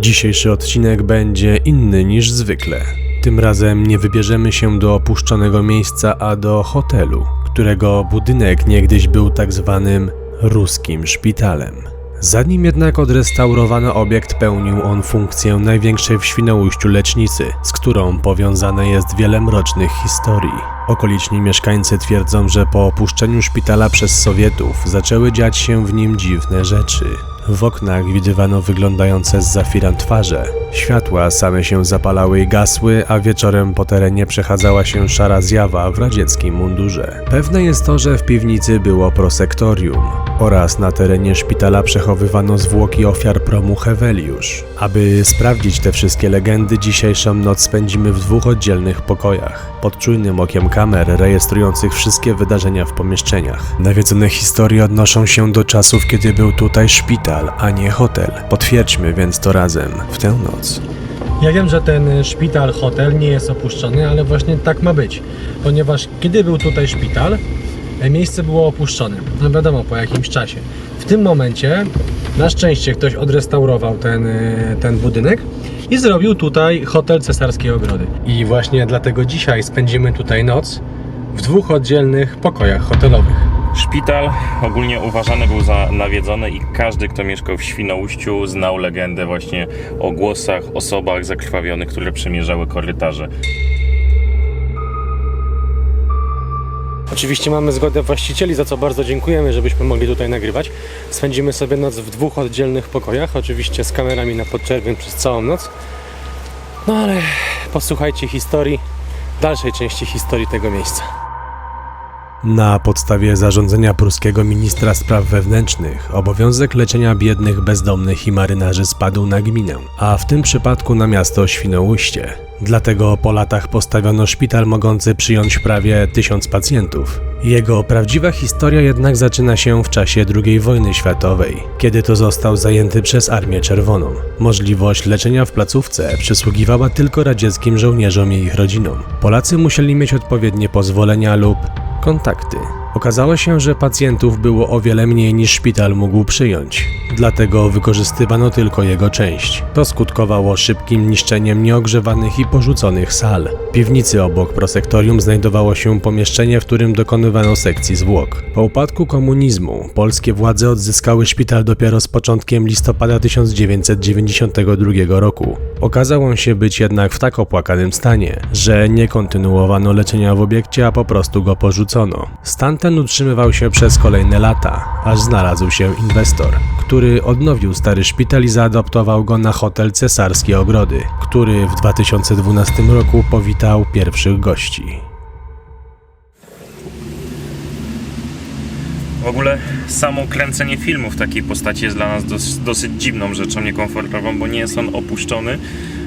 Dzisiejszy odcinek będzie inny niż zwykle. Tym razem nie wybierzemy się do opuszczonego miejsca, a do hotelu, którego budynek niegdyś był tak zwanym ruskim szpitalem. Zanim jednak odrestaurowano obiekt, pełnił on funkcję największej w Świnoujściu lecznicy, z którą powiązane jest wiele mrocznych historii. Okoliczni mieszkańcy twierdzą, że po opuszczeniu szpitala przez Sowietów zaczęły dziać się w nim dziwne rzeczy. W oknach widywano wyglądające z zafiran twarze. Światła same się zapalały i gasły, a wieczorem po terenie przechadzała się szara zjawa w radzieckim mundurze. Pewne jest to, że w piwnicy było prosektorium oraz na terenie szpitala przechowywano zwłoki ofiar promu Heweliusz. Aby sprawdzić te wszystkie legendy, dzisiejszą noc spędzimy w dwóch oddzielnych pokojach, pod czujnym okiem kamer rejestrujących wszystkie wydarzenia w pomieszczeniach. Nawiedzone historie odnoszą się do czasów, kiedy był tutaj szpital, a nie hotel. Potwierdźmy więc to razem w tę noc. Ja wiem, że ten szpital, hotel nie jest opuszczony, ale właśnie tak ma być. Ponieważ kiedy był tutaj szpital, e, miejsce było opuszczone. No wiadomo, po jakimś czasie. W tym momencie na szczęście ktoś odrestaurował ten, y, ten budynek i zrobił tutaj hotel Cesarskiej Ogrody. I właśnie dlatego dzisiaj spędzimy tutaj noc w dwóch oddzielnych pokojach hotelowych. Szpital ogólnie uważany był za nawiedzony i każdy, kto mieszkał w Świnoujściu znał legendę właśnie o głosach, osobach zakrwawionych, które przemierzały korytarze. Oczywiście mamy zgodę właścicieli, za co bardzo dziękujemy, żebyśmy mogli tutaj nagrywać. Spędzimy sobie noc w dwóch oddzielnych pokojach, oczywiście z kamerami na podczerwień przez całą noc. No ale posłuchajcie historii, dalszej części historii tego miejsca. Na podstawie zarządzenia pruskiego ministra spraw wewnętrznych obowiązek leczenia biednych, bezdomnych i marynarzy spadł na gminę, a w tym przypadku na miasto Świnoujście. Dlatego po latach postawiono szpital mogący przyjąć prawie tysiąc pacjentów. Jego prawdziwa historia jednak zaczyna się w czasie II wojny światowej, kiedy to został zajęty przez Armię Czerwoną. Możliwość leczenia w placówce przysługiwała tylko radzieckim żołnierzom i ich rodzinom. Polacy musieli mieć odpowiednie pozwolenia lub kontakty. Okazało się, że pacjentów było o wiele mniej niż szpital mógł przyjąć, dlatego wykorzystywano tylko jego część. To skutkowało szybkim niszczeniem nieogrzewanych i porzuconych sal. W piwnicy obok prosektorium znajdowało się pomieszczenie, w którym dokonywano sekcji zwłok. Po upadku komunizmu polskie władze odzyskały szpital dopiero z początkiem listopada 1992 roku. Okazał on się być jednak w tak opłakanym stanie, że nie kontynuowano leczenia w obiekcie, a po prostu go porzucono. Stan ten utrzymywał się przez kolejne lata, aż znalazł się inwestor, który odnowił stary szpital i zaadoptował go na hotel Cesarskie Ogrody, który w 2012 roku powitał pierwszych gości. W ogóle samo kręcenie filmu w takiej postaci jest dla nas dos, dosyć dziwną rzeczą, niekomfortową, bo nie jest on opuszczony.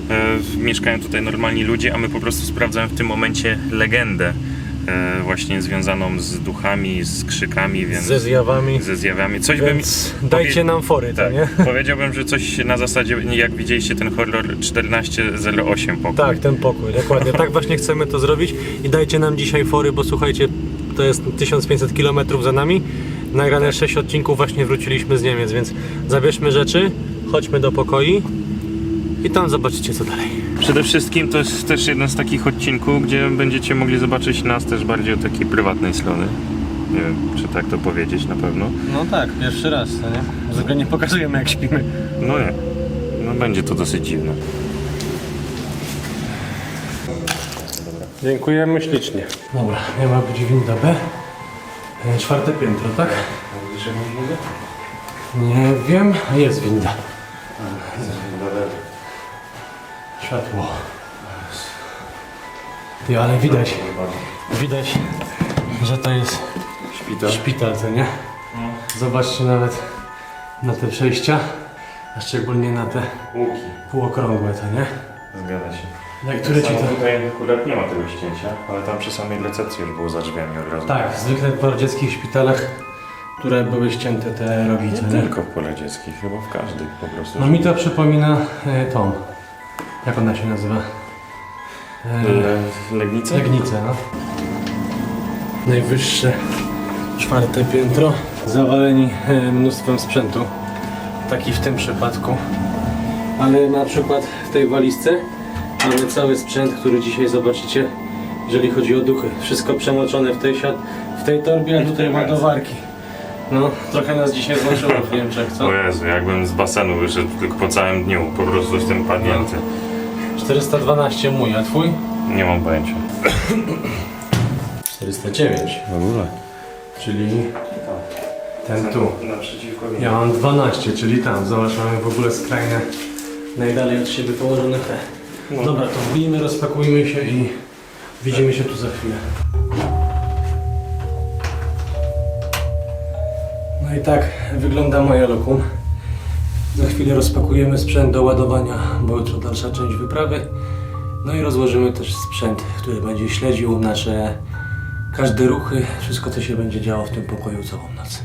E, mieszkają tutaj normalni ludzie, a my po prostu sprawdzamy w tym momencie legendę e, właśnie związaną z duchami, z krzykami, więc Ze zjawami. ze zjawami. Coś bym Więc dajcie nam fory, tak, nie? powiedziałbym, że coś na zasadzie, jak widzieliście ten horror 1408 pokój. Tak, ten pokój, dokładnie. Tak właśnie chcemy to zrobić i dajcie nam dzisiaj fory, bo słuchajcie, to jest 1500 km za nami. Nagrane 6 odcinków właśnie wróciliśmy z Niemiec, więc zabierzmy rzeczy, chodźmy do pokoi i tam zobaczycie co dalej. Przede wszystkim to jest też jeden z takich odcinków, gdzie będziecie mogli zobaczyć nas też bardziej od takiej prywatnej strony. Nie wiem, czy tak to powiedzieć na pewno. No tak, pierwszy raz, to nie? Zwykle nie pokazujemy jak śpimy. No nie. No będzie to dosyć dziwne. Dziękujemy ślicznie. Dobra, miała być winda B. E, Czwarte piętro, tak? Nie wiem, jest winda. Światło. Ty, ale widać, widać, że to jest Szpital. szpital, co nie? Zobaczcie nawet na te przejścia, a szczególnie na te Łuki. półokrągłe, to nie? Zgadza się. No i które ci to... Tutaj akurat nie ma tego ścięcia, ale tam przy samej recepcji już było za drzwiami od razu. Tak, zwykle po radzieckich szpitalach, które były ścięte te rogi, Nie nie? tylko w poradzieckich, chyba w każdych po prostu. No mi to przypomina e, tą, jak ona się nazywa? E, Le- Legnica? Legnicę, no. Najwyższe czwarte piętro. Zawaleni e, mnóstwem sprzętu. Taki w tym przypadku. Ale na przykład w tej walizce mamy cały sprzęt, który dzisiaj zobaczycie, jeżeli chodzi o duchy. Wszystko przemoczone w tej siat, w tej torbie, a tutaj ładowarki. No, trochę nas dzisiaj złączyło w Niemczech, co? O Jezu, jakbym z basenu wyszedł tylko po całym dniu, po prostu jestem padnięty. 412 mój, a twój? Nie mam pojęcia. 409, W ogóle? czyli ten tu. Naprzeciwko Ja mam 12, czyli tam. Zobacz, mamy w ogóle skrajne, najdalej od siebie położone te. No. Dobra, to wbijmy, rozpakujmy się i widzimy się tu za chwilę. No i tak wygląda moje lokum. Za chwilę rozpakujemy sprzęt do ładowania, bo jutro dalsza część wyprawy. No i rozłożymy też sprzęt, który będzie śledził nasze każde ruchy, wszystko co się będzie działo w tym pokoju całą noc.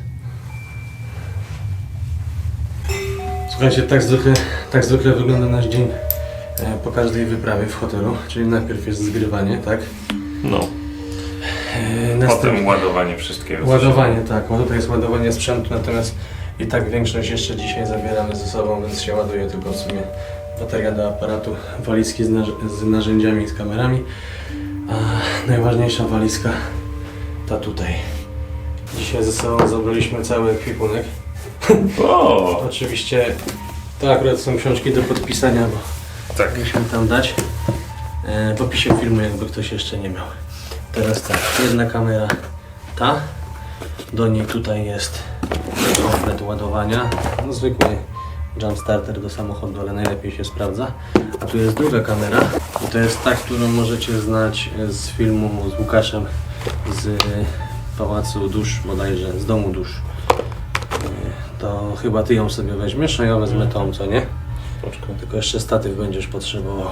Słuchajcie, tak zwykle, tak zwykle wygląda nasz dzień po każdej wyprawie w hotelu, czyli najpierw jest zgrywanie, tak? No, E, potem ładowanie wszystkiego. ładowanie, tak, tutaj jest ładowanie sprzętu, natomiast i tak większość jeszcze dzisiaj zabieramy ze sobą, więc się ładuje tylko w sumie bateria do aparatu, walizki z, narz- z narzędziami i z kamerami, a najważniejsza walizka ta tutaj. Dzisiaj ze sobą zabraliśmy cały ekwipunek. O! Oczywiście to akurat są książki do podpisania, bo Tak. musimy tam dać. E, w opisie filmu, jakby ktoś jeszcze nie miał. Teraz tak, jedna kamera ta. Do niej tutaj jest komplet ładowania. No, zwykły jump starter do samochodu, ale najlepiej się sprawdza. A tu jest druga kamera. I to jest ta, którą możecie znać z filmu z Łukaszem z Pałacu Dusz bodajże, z Domu Dusz. E, To chyba ty ją sobie weźmiesz, a ja wezmę tą, co nie? Tylko jeszcze statyw będziesz potrzebował.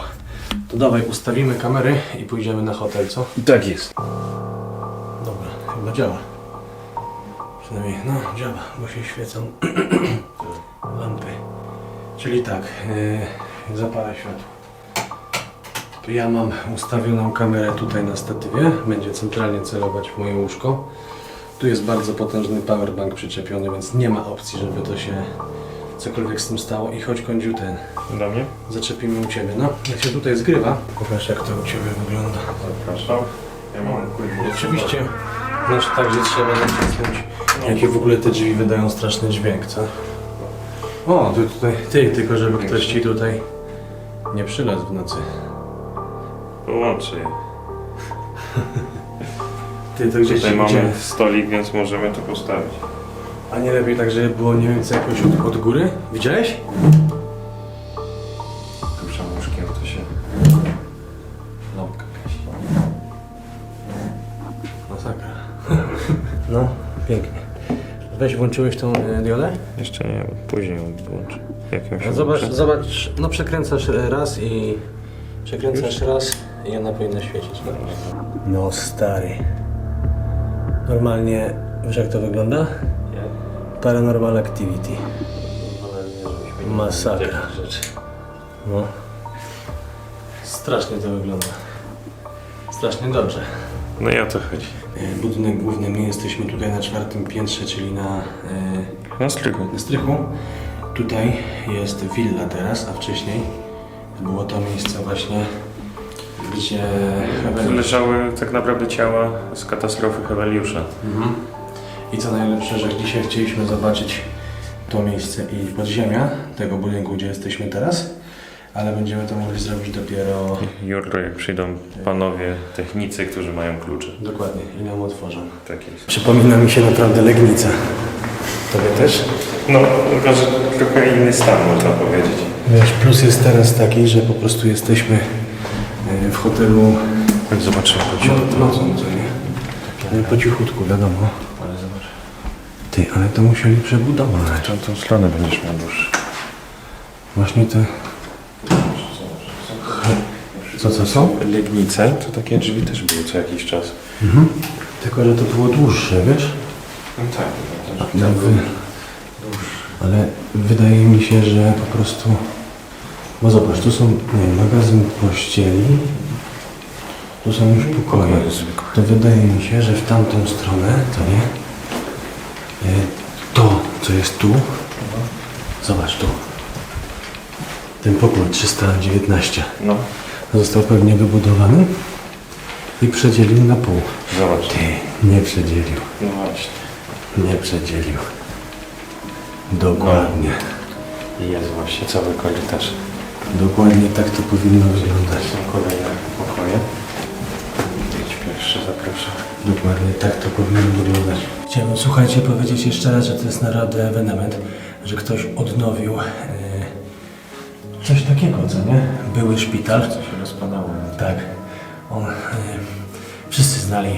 To dawaj, ustawimy kamery i pójdziemy na hotel, co? Tak jest. Dobra, chyba działa. Przynajmniej, no działa, bo się świecą lampy. Czyli tak, yy, zapala światło. To ja mam ustawioną kamerę tutaj na statywie. Będzie centralnie celować w moje łóżko. Tu jest bardzo potężny powerbank przyczepiony, więc nie ma opcji, żeby to się cokolwiek z tym stało. I chodź kądziu ten, mnie? zaczepimy u Ciebie. No, jak się tutaj zgrywa. Pokaż jak to u Ciebie wygląda. Zapraszam. Ja mam kurde. Oczywiście, znaczy tak, że trzeba nacisnąć. Jakie w ogóle te drzwi wydają straszny dźwięk, co? O, ty tutaj, ty, tylko żeby ktoś ci tutaj nie przylazł w nocy. Połączę je. Ty, to gdzieś Tutaj gdzie? mamy stolik, więc możemy to postawić. A nie lepiej tak, żeby było nie co jakoś od, od góry? Widziałeś? Ruszam łóżkiem, to się... Lampka gasi. Masakra. No, pięknie. Weź, włączyłeś tą e, diodę? Jeszcze nie, później ją włączę. Jak ją się Zobacz, włączy? zobacz, no przekręcasz e, raz i... Przekręcasz raz i ona powinna świecić. No stary. Normalnie, wiesz jak to wygląda? Paranormal Activity. Masakra. No. Strasznie to wygląda. Strasznie dobrze. No i o to chodzi. E, Budynek główny, my jesteśmy tutaj na czwartym piętrze, czyli na, e, Na strychu. na strychu. Tutaj jest willa teraz, a wcześniej było to miejsce właśnie, gdzie leżały tak naprawdę ciała z katastrofy Heweliusza. Mhm. I co najlepsze, że dzisiaj chcieliśmy zobaczyć to miejsce i podziemia tego budynku, gdzie jesteśmy teraz, ale będziemy to mogli zrobić dopiero Jutro jak przyjdą panowie technicy, którzy mają klucze. dokładnie i nam otworzą. Tak jest. Przypomina mi się naprawdę Legnica. Tobie też? No, tylko że trochę inny stan można powiedzieć. Wiesz, plus jest teraz taki, że po prostu jesteśmy e, w hotelu Chodź zobaczymy no, nocą, co nie? E, Po cichutku, wiadomo. Ty, ale to musieli przebudować. Tą, tą stronę będziesz miał dłuższy. Właśnie te... Co, co są? Legnice to takie drzwi też były co jakiś czas. Mhm. Tylko, że to było dłuższe, wiesz? No tak. No, wy... Ale wydaje mi się, że po prostu... Bo zobacz, tu są nie, magazyn pościeli, tu są już pokoje. To wydaje mi się, że w tamtą stronę, to nie? E, To, co jest tu, zobacz tu. Ten pokój 319 No, został pewnie wybudowany i przedzielił na pół. zobacz. Ty, nie przedzielił. No właśnie. Nie przedzielił. Dokładnie. I jest właśnie cały korytarz. Dokładnie tak to powinno wyglądać. Są kolejne pokoje. Idź pierwszy, zapraszam. Dokładnie tak to powinno wyglądać. Chciałbym, słuchajcie, powiedzieć jeszcze raz, że to jest naprawdę ewenement, że ktoś odnowił e, coś takiego, co nie? Były szpital. Co się rozpadało. Tak. On, e, wszyscy znali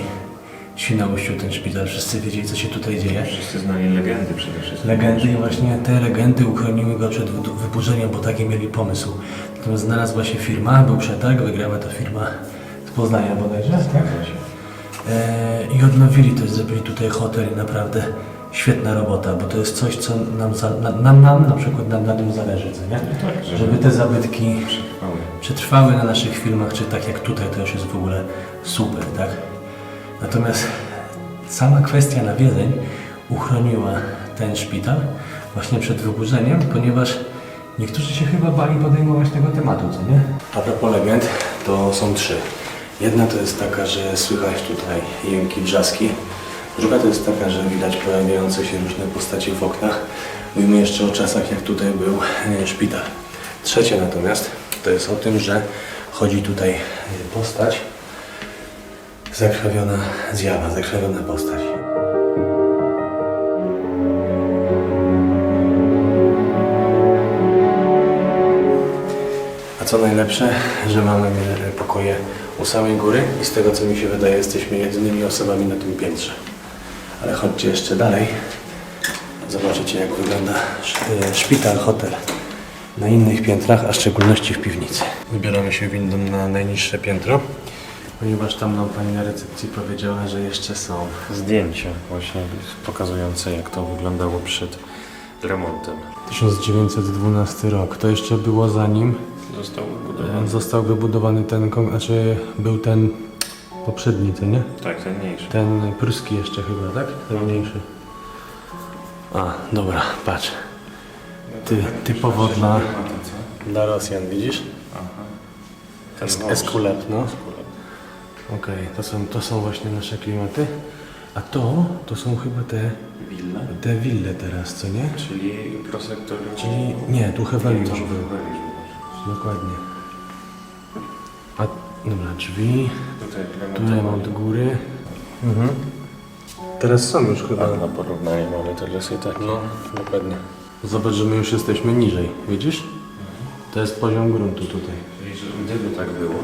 Świnoujściu ten szpital, wszyscy wiedzieli, co się tutaj dzieje. Wszyscy znali legendy przede wszystkim. Legendy i właśnie te legendy uchroniły go przed wy- wyburzeniem, bo taki mieli pomysł. Natomiast znalazła się firma, był przetarg, wygrała ta firma z Poznania bodajże, tak? E, I odnowili to, zrobili tutaj hotel i naprawdę świetna robota, bo to jest coś, co nam, za, na, nam, nam na przykład nam na tym zależy, co nie? tak, żeby- Żeby te zabytki Przetrwały. przetrwały na naszych filmach, czy tak jak tutaj, to już jest w ogóle super, tak? Natomiast sama kwestia nawiedzeń uchroniła ten szpital właśnie przed wyburzeniem, ponieważ niektórzy się chyba bali podejmować tego tematu, co nie? A propos legend, to są trzy. Jedna to jest taka, że słychać tutaj jęki, wrzaski. Druga to jest taka, że widać pojawiające się różne postacie w oknach. Mówimy jeszcze o czasach, jak tutaj był e, szpital. Trzecia natomiast to jest o tym, że chodzi tutaj postać, zakrwawiona zjawa, zakrwawiona postać. Co najlepsze, że mamy e, pokoje u samej góry i z tego co mi się wydaje, jesteśmy jedynymi osobami na tym piętrze. Ale chodźcie jeszcze dalej. Zobaczycie jak wygląda e, szpital, hotel na innych piętrach, a w szczególności w piwnicy. Wybieramy się windą na najniższe piętro, ponieważ tam nam pani na recepcji powiedziała, że jeszcze są. Zdjęcia właśnie pokazujące jak to wyglądało przed remontem. 1912 rok. To jeszcze było zanim Został e, wybudowany. został wybudowany ten, kon- znaczy był ten poprzedni, to nie? Tak, ten mniejszy. Ten pruski jeszcze chyba, tak? Ten mniejszy. A, dobra, patrz. Ty, typowo dla, dla Rosjan, widzisz? Ten Es- wąż. Eskulep, no. Okej, to, są, to są właśnie nasze klimaty. A to, to są chyba te, Willa? te wille teraz, co nie? Czyli prosektorium. Czyli nie, tu już był. Dokładnie. A, dobra, drzwi, Tutaj tu remont góry. Mhm. Teraz są już chyba. Tak, na porównanie mamy teraz i tak. No, dokładnie. Zobacz, że my już jesteśmy niżej, widzisz? To jest poziom gruntu tutaj. Gdyby tak było,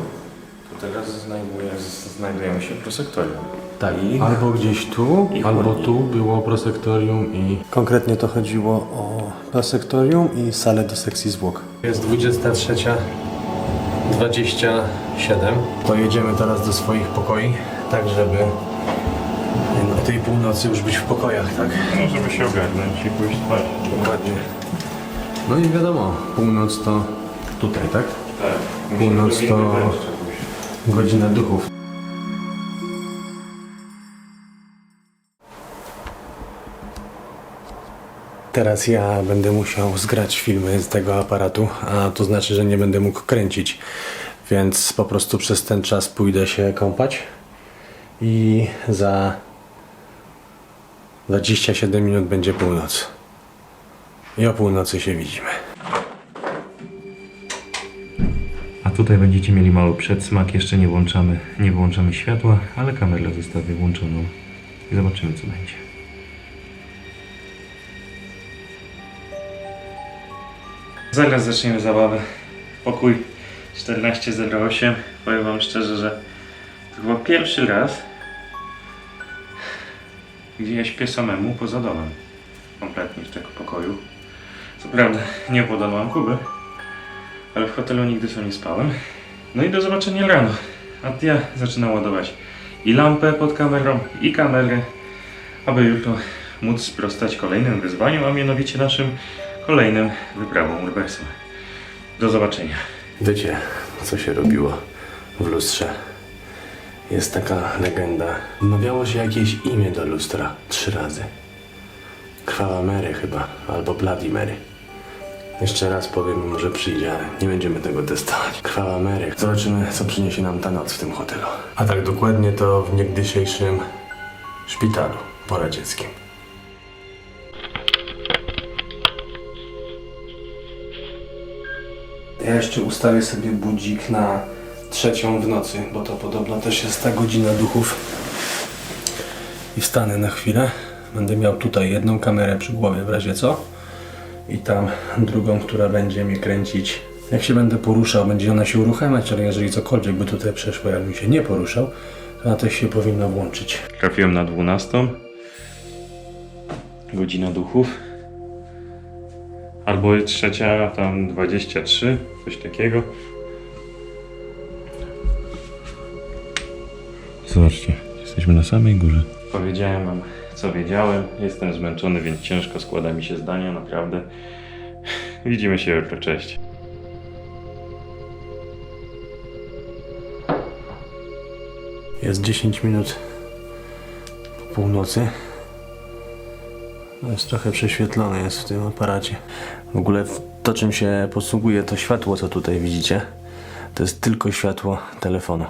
to teraz znajduje, znajdujemy się w prosektorium. Tak, I albo gdzieś tu, i albo tu było prosektorium i... Konkretnie to chodziło o prosektorium i salę do sekcji zwłok. Jest 23.27. To jedziemy teraz do swoich pokoi, tak żeby o tej północy już być w pokojach, tak? no, żeby się ogarnąć i pójść spać. Dokładnie. No i wiadomo, północ to tutaj, tak? Tak. Północ to- Godzina duchów. Teraz ja będę musiał zgrać filmy z tego aparatu, a to znaczy, że nie będę mógł kręcić, więc po prostu przez ten czas pójdę się kąpać i za 27 minut będzie północ. I o północy się widzimy. Tutaj będziecie mieli mały przedsmak, jeszcze nie włączamy, nie włączamy światła, ale kamerę zostawię włączoną i zobaczymy co będzie. Zaraz zaczniemy zabawę. Pokój 1408. Powiem wam szczerze, że to chyba pierwszy raz, gdzie ja śpię samemu poza domem. Kompletnie w tego pokoju. Co prawda nie podałam Kuby, ale w hotelu nigdy sobie nie spałem. No i do zobaczenia rano. A ja zaczynam ładować i lampę pod kamerą, i kamerę, aby jutro móc sprostać kolejnym wyzwaniom, a mianowicie naszym kolejnym wyprawom urbexem. Do zobaczenia. Wiecie, co się robiło w lustrze? Jest taka legenda. Mawiało się jakieś imię do lustra trzy razy. Krwawa Mary chyba, albo Bloody Mary. Jeszcze raz powiem mu, że przyjdzie, ale nie będziemy tego testować. Krwawa Mary. Zobaczymy, co przyniesie nam ta noc w tym hotelu. A tak dokładnie to w niegdysiejszym szpitalu poradzieckim. Ja jeszcze ustawię sobie budzik na trzecią w nocy, bo to podobno też jest ta godzina duchów. I wstanę na chwilę. Będę miał tutaj jedną kamerę przy głowie w razie co. I tam drugą, która będzie mnie kręcić. Jak się będę poruszał, będzie ona się uruchamiać, ale jeżeli cokolwiek by tutaj przeszło, jakbym się nie poruszał, to ona też się powinna włączyć. Trafiłem na 12. Godzina duchów. Albo trzecia, tam 23, coś takiego. Zobaczcie, jesteśmy na samej górze. Powiedziałem wam, co wiedziałem. Jestem zmęczony, więc ciężko składa mi się zdania, naprawdę. Widzimy się jutro, cześć. Jest 10 minut po północy. No Jest trochę prześwietlone jest w tym aparacie. W ogóle to czym się posługuje to światło co tutaj widzicie to jest tylko światło telefonu.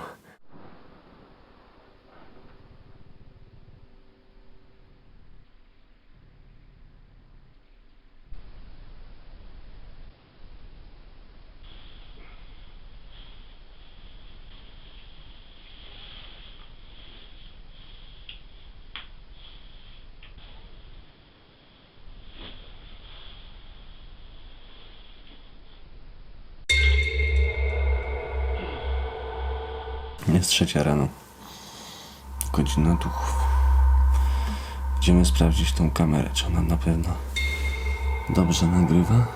Jest trzecia rano. Godzina duchów. Idziemy sprawdzić tą kamerę, czy ona na pewno dobrze nagrywa.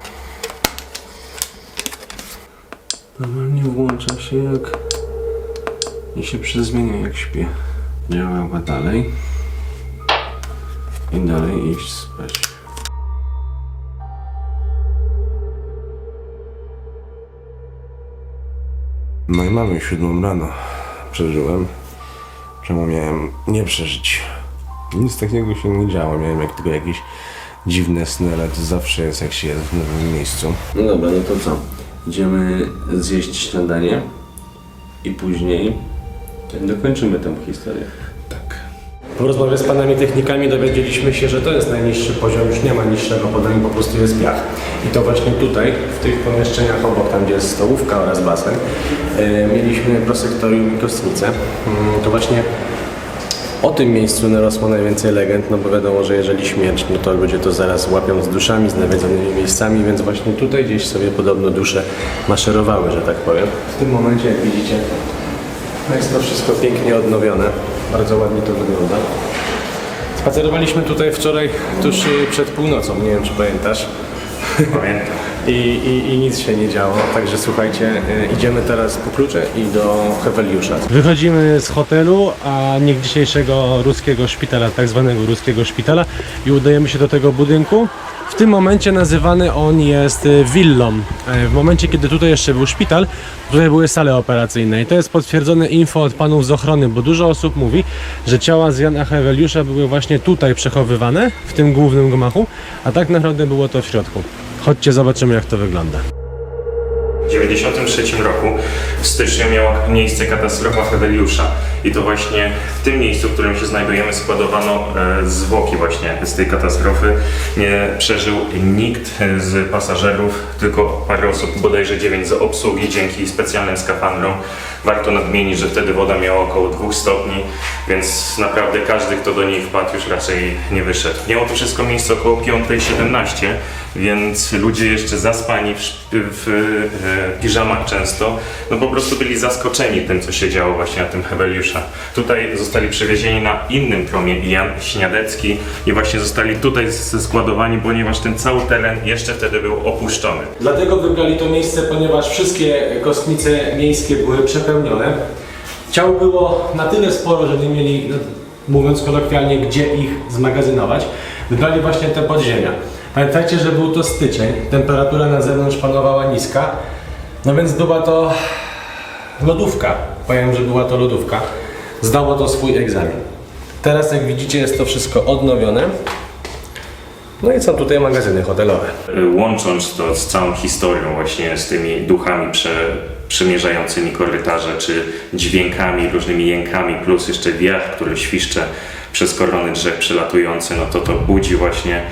Normalnie włącza się jak... i się przezmienia jak śpię. Działała dalej. I dalej iść spać. No i mamy siódmą rano. Przeżyłem. Czemu miałem nie przeżyć? Nic takiego się nie działo. Miałem jak tylko jakieś dziwne sny, ale to zawsze jest jak się jest w nowym miejscu. No dobra, no to co? Idziemy zjeść śniadanie i później dokończymy tę historię. Po rozmowie z panami technikami dowiedzieliśmy się, że to jest najniższy poziom, już nie ma niższego poziomu, po prostu jest piach. I to właśnie tutaj, w tych pomieszczeniach obok, tam gdzie jest stołówka oraz basen, e, mieliśmy prosektorium i kostnicę. Mm, to właśnie o tym miejscu narosło najwięcej legend, no bo wiadomo, że jeżeli śmierć, no to ludzie to zaraz łapią z duszami, z nawiedzonymi miejscami, więc właśnie tutaj gdzieś sobie podobno dusze maszerowały, że tak powiem. W tym momencie, jak widzicie, no jest to wszystko pięknie odnowione. Bardzo ładnie to wygląda. Spacerowaliśmy tutaj wczoraj tuż y, przed północą, nie wiem czy pamiętasz. Pamiętam. I, i, I nic się nie działo, także słuchajcie, y, idziemy teraz po klucze i do Heweliusza. Wychodzimy z hotelu, a nie dzisiejszego ruskiego szpitala, tak zwanego ruskiego szpitala i udajemy się do tego budynku. W tym momencie nazywany on jest y, willą. E, W momencie, kiedy tutaj jeszcze był szpital, tutaj były sale operacyjne i to jest potwierdzone info od panów z ochrony, bo dużo osób mówi, że ciała z Jana Heweliusza były właśnie tutaj przechowywane, w tym głównym gmachu, a tak naprawdę było to w środku. Chodźcie, zobaczymy jak to wygląda. W 1993 roku w styczniu miała miejsce katastrofa Heweliusza i to właśnie w tym miejscu, w którym się znajdujemy składowano e, zwłoki właśnie z tej katastrofy. Nie przeżył nikt z pasażerów, tylko parę osób, bodajże 9 z obsługi dzięki specjalnym skafandrom. Warto nadmienić, że wtedy woda miała około 2 stopni, więc naprawdę każdy, kto do niej wpadł już raczej nie wyszedł. Miało to wszystko miejsce około 5.17, więc ludzie jeszcze zaspani w, szp- w e, piżamach często, no po prostu byli zaskoczeni tym, co się działo właśnie na tym Heweliusza. Tutaj zostali przewiezieni na innym promie Jan Śniadecki i właśnie zostali tutaj składowani, ponieważ ten cały teren jeszcze wtedy był opuszczony. Dlatego wybrali to miejsce, ponieważ wszystkie kostnice miejskie były przepełnione. Ciał było na tyle sporo, że nie mieli, no, mówiąc kolokwialnie, gdzie ich zmagazynować. Wybrali właśnie te podziemia. Pamiętajcie, że był to styczeń, temperatura na zewnątrz panowała niska, no więc była to lodówka. Powiem, że była to lodówka. Zdało to swój egzamin. Teraz jak widzicie jest to wszystko odnowione. No i są tutaj magazyny hotelowe. Łącząc to z całą historią właśnie z tymi duchami prze, przemierzającymi korytarze, czy dźwiękami, różnymi jękami, plus jeszcze wiatr, który świszcze przez korony drzew przelatujące, no to to budzi właśnie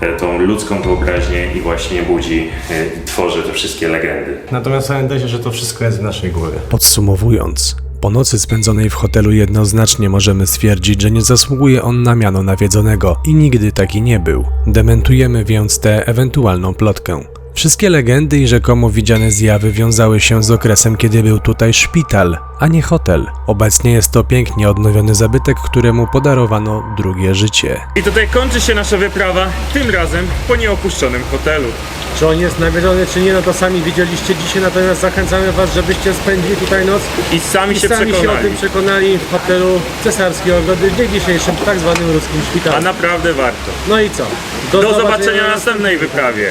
e, tą ludzką wyobraźnię i właśnie budzi, e, i tworzy te wszystkie legendy. Natomiast pamiętajcie, że to wszystko jest w naszej głowie. Podsumowując, po nocy spędzonej w hotelu jednoznacznie możemy stwierdzić, że nie zasługuje on na miano nawiedzonego i nigdy taki nie był. Dementujemy więc tę ewentualną plotkę. Wszystkie legendy i rzekomo widziane zjawy wiązały się z okresem, kiedy był tutaj szpital, a nie hotel. Obecnie jest to pięknie odnowiony zabytek, któremu podarowano drugie życie. I tutaj kończy się nasza wyprawa, tym razem po nieopuszczonym hotelu. Czy on jest nawiedzony, czy nie, no to sami widzieliście dzisiaj, natomiast zachęcamy Was, żebyście spędzili tutaj noc I sami i się sami się o przekonali. tym przekonali w hotelu Cesarskiej Ogrody w dniu dzisiejszym tak zwanym ruskim A szpitalu. naprawdę warto. No i co? Do zobaczenia na następnej wyprawie.